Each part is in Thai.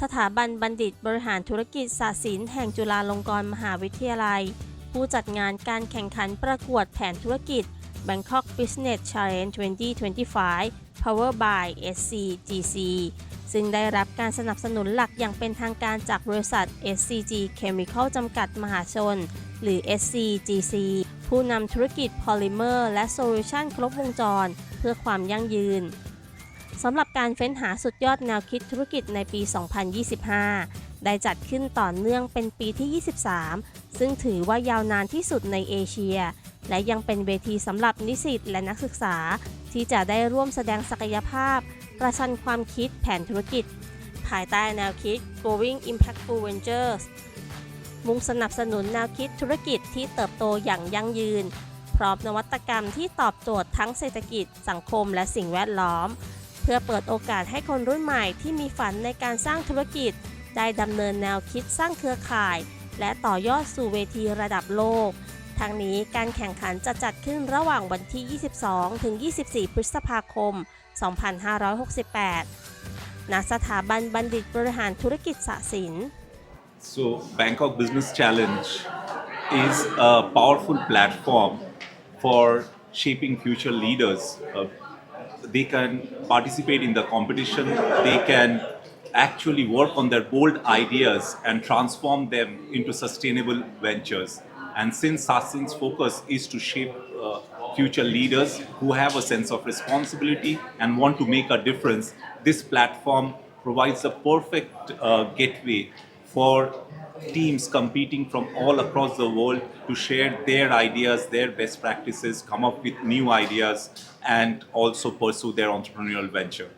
สถาบันบัณฑิตบริหารธุรกิจศาสตร์ศิลป์แห่งจุฬาลงกรณ์มหาวิทยาลัย ผู้จัดงานการแข่งขันประกวดแผนธุรกิจ Bangkok Business Challenge 2025 Power by SCGC ซึ่งได้รับการสนับสนุนหลักอย่างเป็นทางการจากบริษัท SCG Chemical จำกัดมหาชน หรือ SCGC ผู้นำธุรกิจพอลิเมอร์และโซลูชันครบวงจร เพื่อความยั่งยืน สำหรับการเฟ้นหาสุดยอดแนวคิดธุรกิจในปี 2025 ได้จัดขึ้นต่อเนื่องเป็นปีที่ 23 ซึ่งถือว่ายาวนานที่สุดในเอเชีย และยังเป็นเวทีสำหรับนิสิตและนักศึกษา ที่จะได้ร่วมแสดงศักยภาพ ประชันความคิดแผนธุรกิจ ภายใต้แนวคิด Growing Impactful Ventures มุ่งสนับสนุนแนวคิดธุรกิจที่เติบโตอย่างยั่งยืน พร้อมนวัตกรรมที่ตอบโจทย์ทั้งเศรษฐกิจ สังคมและสิ่งแวดล้อม เพื่อเปิดโอกาสให้คนรุ่นใหม่ที่มีฝันในการสร้างธุรกิจ ได้ดำเนินแนวคิดสร้างเครือข่าย และต่อยอดสู่เวทีระดับโลก ทั้งนี้การแข่งขันจะจัดขึ้นระหว่างวันที่ 22 ถึง 24 พฤษภาคม 2568 ณ สถาบันบัณฑิตบริหารธุรกิจสะสิน So, Bangkok Business Challenge is a powerful platform for shaping future leaders. They can participate in the competition, they can actually work on their bold ideas and transform them into sustainable ventures. And since Sassin's focus is to shape uh, future leaders who have a sense of responsibility and want to make a difference, this platform provides a perfect uh, gateway for teams competing from all across the world to share their ideas, their best practices, come up with new ideas, and also pursue their entrepreneurial venture.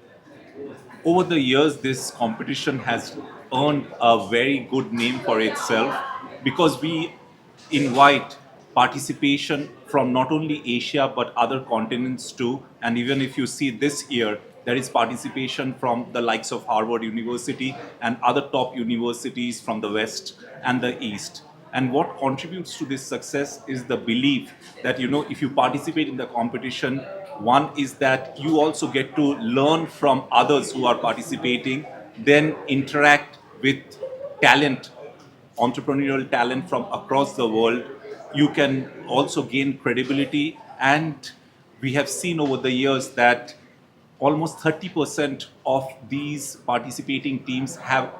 Over the years, this competition has earned a very good name for itself because we invite participation from not only Asia but other continents too. And even if you see this year, there is participation from the likes of Harvard University and other top universities from the West and the East. And what contributes to this success is the belief that, you know, if you participate in the competition, one is that you also get to learn from others who are participating, then interact with talent entrepreneurial talent from across the world. You can also gain credibility, and we have seen over the years that almost 30% of these participating teams have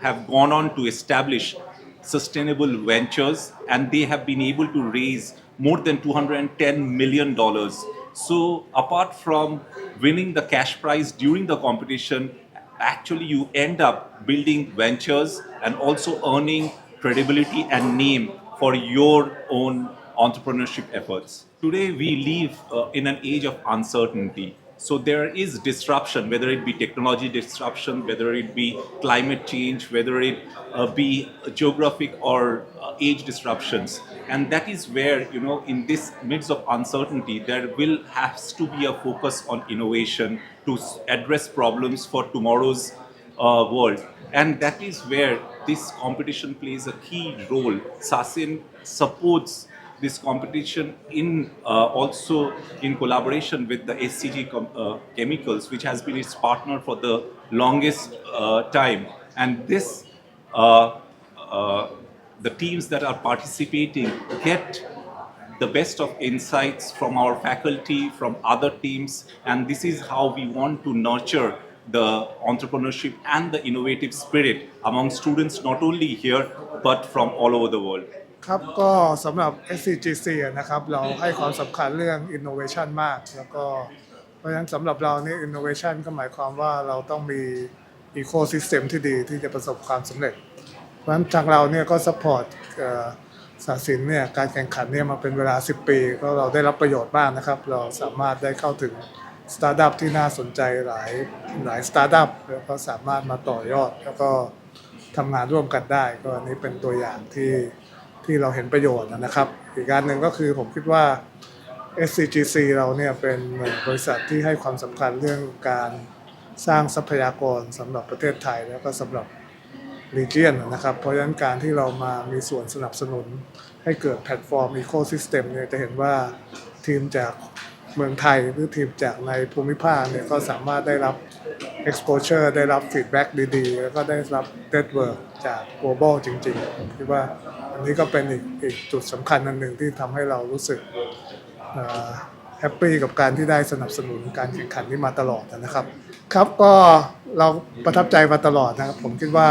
have gone on to establish sustainable ventures, and they have been able to raise more than 210 million dollars. So, apart from winning the cash prize during the competition, actually you end up building ventures and also earning credibility and name for your own entrepreneurship efforts. Today we live uh, in an age of uncertainty. So there is disruption, whether it be technology disruption, whether it be climate change, whether it uh, be geographic or uh, age disruptions. And that is where, you know, in this midst of uncertainty, there will has to be a focus on innovation to address problems for tomorrow's uh, world. And that is where this competition plays a key role. Sasin supports this competition in uh, also in collaboration with the SCG com- uh, Chemicals, which has been its partner for the longest uh, time. And this, the teams that are participating get the best of insights from our faculty, from other teams, and this is how we want to nurture the entrepreneurship and the innovative spirit among students not only here but from all over the world. ครับก็สำหรับ SCGC นะครับเราให้ความสำคัญเรื่อง innovation มาก แล้วก็เพราะฉะนั้นสำหรับเราเนี่ย innovation ก็หมายความว่าเราต้องมี ecosystem ที่ดีที่จะประสบความสำเร็จ เพราะฉะนั้นทางเราเนี่ยก็ support เอ่อศาสตร์ศิลป์เนี่ยการแข่งขันเนี่ยมาเป็นเวลา 10 ปีก็เราได้รับประโยชน์มากนะครับ เราสามารถได้เข้าถึงสตาร์ทอัพที่น่าสนใจหลายหลายสตาร์ทอัพแล้วก็สามารถมาต่อยอด แล้วก็ทำงานร่วมกันได้ ก็อันนี้เป็นตัวอย่างที่ ที่เราเห็นประโยชน์นะครับ อีกการหนึ่งก็คือผมคิดว่า SCGC เราเนี่ยเป็นบริษัทที่ให้ความสำคัญเรื่องการสร้างทรัพยากรสำหรับประเทศไทยแล้วก็สำหรับ region นนะครับ เพราะฉะนั้นการที่เรามามีส่วนสนับสนุนให้เกิดแพลตฟอร์ม Ecosystem เนี่ยจะเห็นว่าทีมจากเมืองไทยหรือทีมจากในภูมิภาคเนี่ยก็สามารถได้รับ exposure ได้รับ feedback ดีๆ แล้วก็ได้รับ network จาก global จริงๆผมคิดว่าอันนี้ก็เป็นอีกอีกจุดสำคัญอันหนึ่งที่ทำให้เรารู้สึกแฮปปี้กับการที่ได้สนับสนุนการแข่งขันนี้มาตลอดนะครับ ครับก็เราประทับใจมาตลอดนะครับ ผมคิดว่า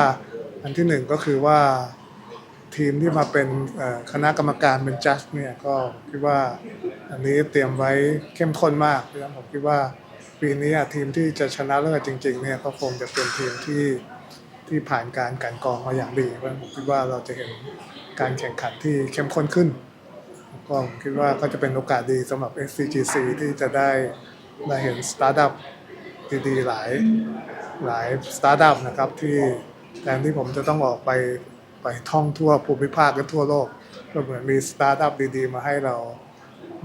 อันที่หนึ่งก็คือว่าทีมที่มาเป็นคณะกรรมการเป็นจัดเนี่ยก็คิดว่าอันนี้เตรียมไว้เข้มข้นมากเพราะฉะนั้นผมคิดว่า ปีนี้ทีมที่จะชนะเลิศจริง ๆ เนี่ยก็คงจะเป็นทีมที่ที่ผ่านการกันกรองมาอย่างดีเพราะผมคิดว่าเราจะเห็นการแข่งขันที่เข้มข้นขึ้นก็ผมคิดว่าก็จะเป็นโอกาสดีสำหรับ SCGC ที่จะได้ได้เห็นสตาร์ทอัพดีๆหลายหลายสตาร์ทอัพนะครับที่แทนที่ผมจะต้องออกไปไปท่องทั่วภูมิภาคและทั่วโลก ก็เหมือนมีสตาร์ทอัพดีๆ มาให้เรา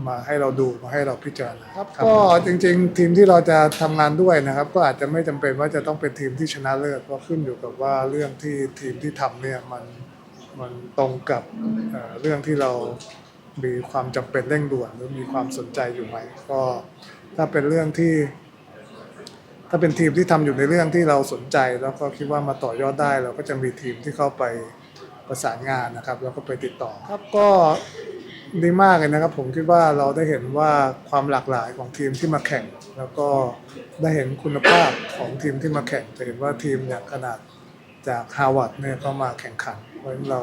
มาให้เราดูมาให้เราพิจารณาครับก็จริง ๆ ทีมที่เราจะทำงานด้วยนะครับ ก็อาจจะไม่จำเป็นว่าจะต้องเป็นทีมที่ชนะเลิศเพราะขึ้นอยู่กับว่าเรื่องที่ทีมที่ทำเนี่ยมันมันตรงกับเอ่อเรื่องที่เรามีความจำเป็นเร่งด่วนหรือมีความสนใจอยู่ไหมก็ถ้าเป็นเรื่องที่ ถ้าเป็นทีมที่ทำอยู่ในเรื่องที่เราสนใจ แล้วก็คิดว่ามาต่อยอดได้ เราก็จะมีทีมที่เข้าไปประสานงานนะครับ แล้วก็ไปติดต่อครับก็ ดีมากเลยนะครับ ผมคิดว่าเราได้เห็นว่าความหลากหลายของทีมที่มาแข่ง แล้วก็ได้เห็นคุณภาพของทีมที่มาแข่งจะเห็นว่าทีมอย่างขนาดจากฮาวาดเนี่ยก็มาแข่งขันเพราะฉะนั้นเรา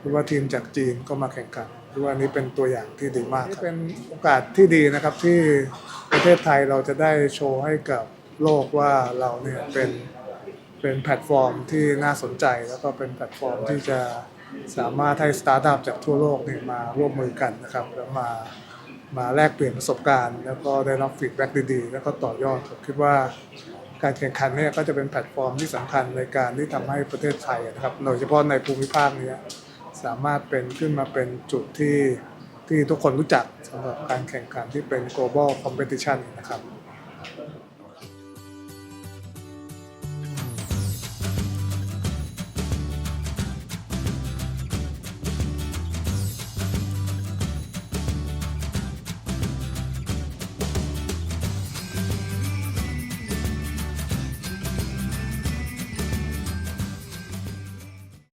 คิดว่าทีมจากจีนก็มาแข่งขันคิดว่านี่เป็นตัวอย่างที่ดีมากครับเป็นโอกาสที่ดีนะครับที่ประเทศไทยเราจะได้โชว์ให้กับโลกว่าเราเนี่ยเป็นเป็นแพลตฟอร์มที่น่าสนใจแล้วก็เป็นแพลตฟอร์มที่จะ สามารถให้สตาร์ทอัพจากทั่วโลกเนี่ยมาร่วมมือกันนะครับแล้วมามาแลกเปลี่ยนประสบการณ์ แล้วก็ได้รับฟีดแบ็กดีๆ แล้วก็ต่อยอดผมคิดว่าการแข่งขันเนี่ยก็จะเป็นแพลตฟอร์มที่สำคัญในการที่ทำให้ประเทศไทยนะครับโดยเฉพาะในภูมิภาคเนี้สามารถเป็นขึ้นมาเป็นจุดที่ที่ทุกคนรู้จักสำหรับการแข่งขันที่เป็น global competition นะครับ